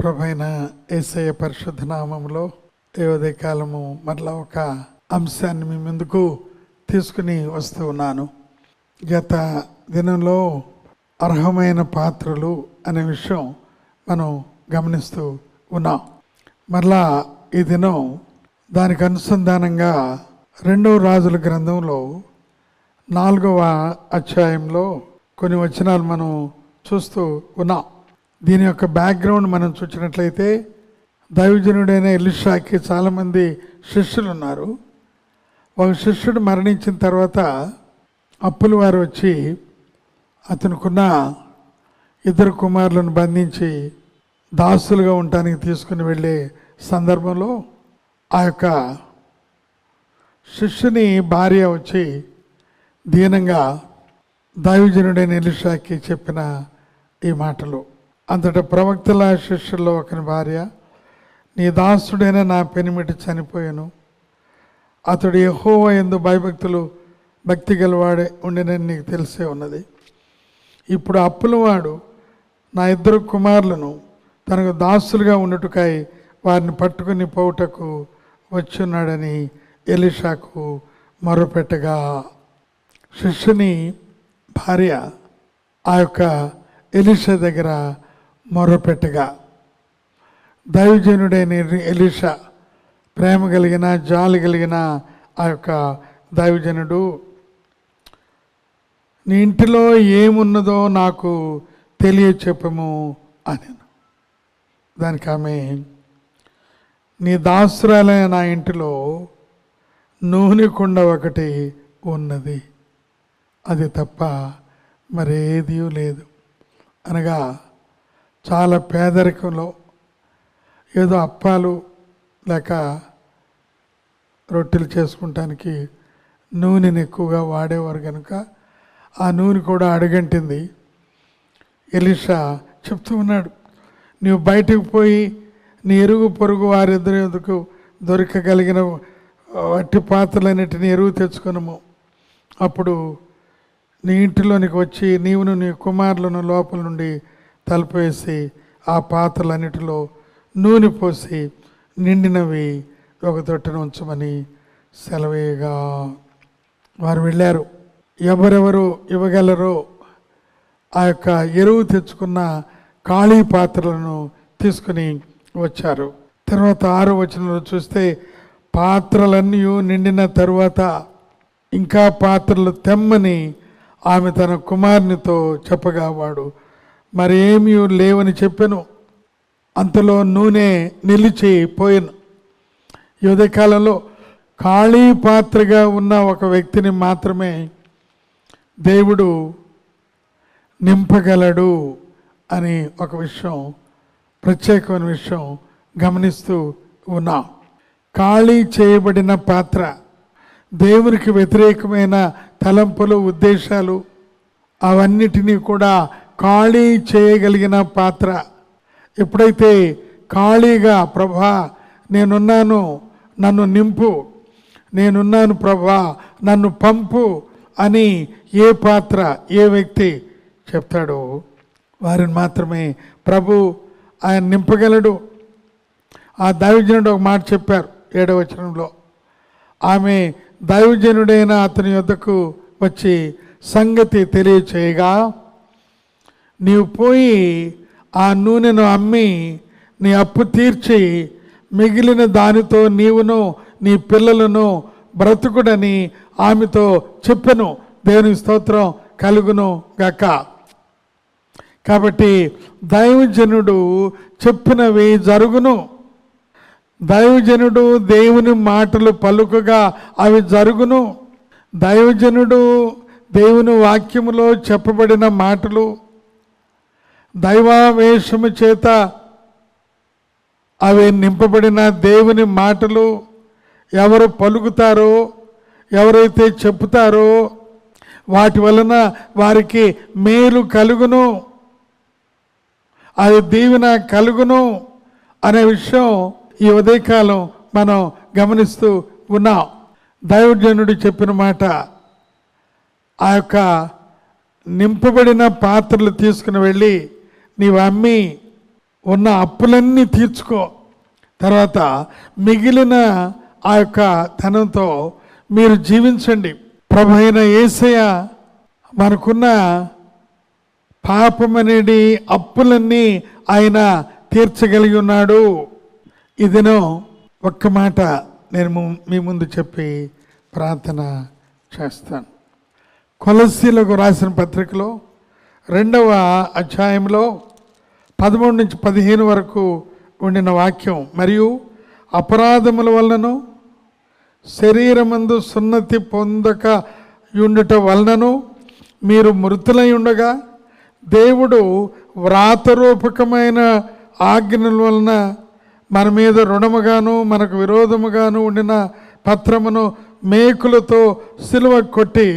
ప్రభైన ఏసయ్య పరిశుద్ధ నామంలో ఈ కాలము మరలా ఒక అంశాన్ని మీ ముందుకు తీసుకుని వస్తూ ఉన్నాను. గత దినంలో అర్హమైన పాత్రలు అనే విషయం మనం గమనిస్తూ ఉన్నాం. మరలా ఈ దినం దానికి అనుసంధానంగా రెండవ రాజుల గ్రంథంలో నాలుగవ అధ్యాయంలో కొన్ని వచనాలు మనం చూస్తూ ఉన్నాం. దీని యొక్క బ్యాక్గ్రౌండ్ మనం చూసినట్లయితే దైవజనుడైన ఎలిషాకి చాలామంది శిష్యులు ఉన్నారు ఒక శిష్యుడు మరణించిన తర్వాత అప్పుల వారు వచ్చి అతనుకున్న ఇద్దరు కుమారులను బంధించి దాసులుగా ఉండటానికి తీసుకుని వెళ్ళే సందర్భంలో ఆ యొక్క శిష్యుని భార్య వచ్చి దీనంగా దైవజనుడైన ఎలిషాకి చెప్పిన ఈ మాటలు. అంతట ప్రవక్తల శిష్యుల్లో ఒకని భార్య నీ దాసుడైన నా పెనిమిటి చనిపోయాను. అతడు ఎహోవ ఎందు భయభక్తులు భక్తి గలవాడే ఉండినని నీకు తెలిసే ఉన్నది. ఇప్పుడు అప్పులవాడు నా ఇద్దరు కుమారులను తనకు దాసులుగా ఉండుటకై వారిని పట్టుకుని పోవుటకు వచ్చున్నాడని ఎలిషాకు మొరపెట్టగా. శిష్యుని భార్య ఆ యొక్క ఎలిషా దగ్గర మొరపెట్టగా దైవజనుడైన ఎలిషా ప్రేమ కలిగిన జాలి కలిగిన ఆ యొక్క దైవజనుడు నీ ఇంటిలో ఏమున్నదో నాకు తెలియ చెప్పము అని దానికి ఆమె నీ దాసురాలైన నా ఇంటిలో నూనె కుండ ఒకటి ఉన్నది. అది తప్ప మరేదీ లేదు. అనగా చాలా పేదరికంలో ఏదో అప్పాలు లేక రొట్టెలు చేసుకుంటానికి నూనెని ఎక్కువగా వాడేవారు కనుక ఆ నూనె కూడా అడుగంటింది. ఎలిషా చెప్తూ ఉన్నాడు నువ్వు బయటకు పోయి నీ ఎరుగు పొరుగు వారిద్దరి ఎందుకు దొరకగలిగిన వట్టి పాత్రలన్నిటిని ఎరువు తెచ్చుకునము? అప్పుడు నీ ఇంటిలోనికి వచ్చి నీవును నీ కుమారులను లోపల నుండి తలుపు వేసి ఆ పాత్రలన్నిటిలో నూనె పోసి నిండినవి ఒక తొట్టెను ఉంచమని సెలవేయగా. వారు వెళ్ళారు. ఎవరెవరు ఇవ్వగలరో ఆ యొక్క ఎరువు తెచ్చుకున్న ఖాళీ పాత్రలను తీసుకుని వచ్చారు. తర్వాత ఆరు వచనంలో చూస్తే పాత్రలన్నీ నిండిన తరువాత ఇంకా పాత్రలు తెమ్మని ఆమె తన కుమారునితో చెప్పగా వాడు మరేమీ లేవని చెప్పాను. అంతలో నూనె నిలిచి పోయాను. ఈ కాలంలో ఖాళీ పాత్రగా ఉన్న ఒక వ్యక్తిని మాత్రమే దేవుడు నింపగలడు అని ఒక విషయం ప్రత్యేకమైన విషయం గమనిస్తూ ఉన్నాం. ఖాళీ చేయబడిన పాత్ర దేవునికి వ్యతిరేకమైన తలంపులు ఉద్దేశాలు అవన్నిటినీ కూడా ఖాళీ చేయగలిగిన పాత్ర. ఎప్పుడైతే ఖాళీగా ప్రభా నేనున్నాను నన్ను నింపు నేనున్నాను ప్రభా నన్ను పంపు అని ఏ పాత్ర ఏ వ్యక్తి చెప్తాడో వారిని మాత్రమే ప్రభు ఆయన నింపగలడు. ఆ దైవజనుడు ఒక మాట చెప్పారు ఏడవచనంలో ఆమె దైవజనుడైన అతని యొద్దకు వచ్చి సంగతి తెలియచేయగా నీవు పోయి ఆ నూనెను అమ్మి నీ అప్పు తీర్చి మిగిలిన దానితో నీవును నీ పిల్లలను బ్రతుకుడని ఆమెతో చెప్పెను. దేవుని స్తోత్రం కలుగును గక్క కాబట్టి దైవజనుడు చెప్పినవి జరుగును. దైవజనుడు దేవుని మాటలు పలుకగా అవి జరుగును. దైవజనుడు దేవుని వాక్యములో చెప్పబడిన మాటలు దైవావేశము చేత అవి నింపబడిన దేవుని మాటలు ఎవరు పలుకుతారో ఎవరైతే చెప్తారో వాటి వలన వారికి మేలు కలుగును. అది దీవెన కలుగును అనే విషయం ఈ ఉదయకాలం మనం గమనిస్తూ ఉన్నాం. దైవజనుడు చెప్పిన మాట ఆ యొక్క నింపబడిన పాత్రలు తీసుకుని వెళ్ళి నీవు అమ్మి ఉన్న అప్పులన్నీ తీర్చుకో. తర్వాత మిగిలిన ఆ యొక్క ధనంతో మీరు జీవించండి. ప్రభు అయిన ఏసయ మనకున్న పాపమనేది అప్పులన్నీ ఆయన తీర్చగలిగి ఉన్నాడు. ఇదినో ఒక్క మాట నేను మీ ముందు చెప్పి ప్రార్థన చేస్తాను. కొలసీలకు రాసిన పత్రికలో రెండవ అధ్యాయంలో పదమూడు నుంచి పదిహేను వరకు ఉండిన వాక్యం. మరియు అపరాధముల వలనను శరీరమందు సున్నతి పొందక ఉండుట వలనను మీరు మృతులై ఉండగా దేవుడు వ్రాతరూపకమైన ఆజ్ఞల వలన మన మీద రుణముగాను మనకు విరోధముగాను ఉండిన పత్రమును మేకులతో సిలువ కొట్టి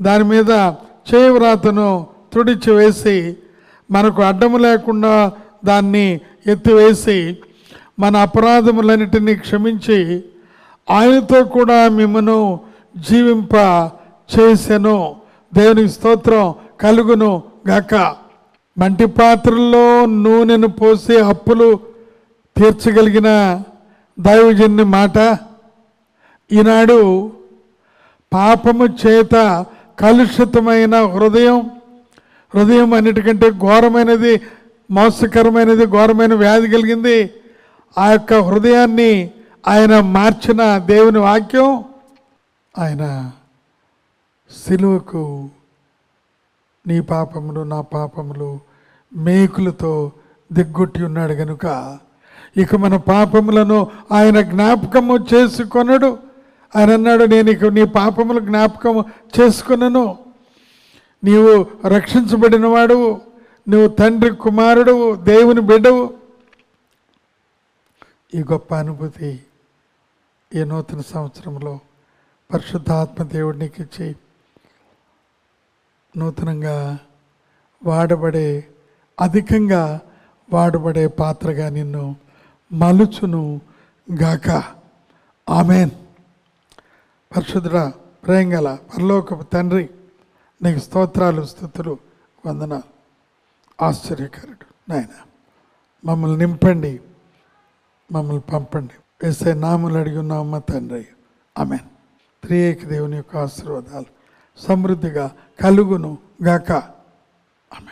దాని మీద చేవ్రాతను తుడిచి వేసి మనకు అడ్డము లేకుండా దాన్ని ఎత్తివేసి మన అపరాధములన్నిటినీ క్షమించి ఆయనతో కూడా మిమ్మను జీవింప చేసెను. దేవునికి స్తోత్రం కలుగును గాక. మంటి పాత్రల్లో నూనెను పోసి అప్పులు తీర్చగలిగిన దైవజన్ని మాట. ఈనాడు పాపము చేత కలుషితమైన హృదయం హృదయం అన్నిటికంటే ఘోరమైనది మోసకరమైనది ఘోరమైన వ్యాధి కలిగింది. ఆ యొక్క హృదయాన్ని ఆయన మార్చిన దేవుని వాక్యం ఆయన సిలువకు నీ పాపములు నా పాపములు మేకులతో దిగ్గొట్టి ఉన్నాడు కనుక ఇక మన పాపములను ఆయన జ్ఞాపకము చేసుకొనడు. ఆయన అన్నాడు నేను ఇక నీ పాపములు జ్ఞాపకము చేసుకున్నాను నీవు రక్షించబడినవాడు నువ్వు తండ్రి కుమారుడు దేవుని బిడ్డవు. ఈ గొప్ప అనుభూతి ఈ నూతన సంవత్సరంలో పరిశుద్ధాత్మ దేవుడు నీకు ఇచ్చి నూతనంగా వాడబడే అధికంగా వాడబడే పాత్రగా నిన్ను మలుచును గాక. ఆమెన్. పరిశుద్ధుడ ప్రేంగల పరలోకపు తండ్రి నీకు స్తోత్రాలు స్థుతులు వందనాలు. ఆశ్చర్యకరుడు. నాయన మమ్మల్ని నింపండి. మమ్మల్ని పంపండి. వేసే నాములు అడిగి ఉన్నామమ్మ తండ్రి. ఆమె త్రియేక దేవుని యొక్క ఆశీర్వాదాలు సమృద్ధిగా కలుగును గాక. ఆమె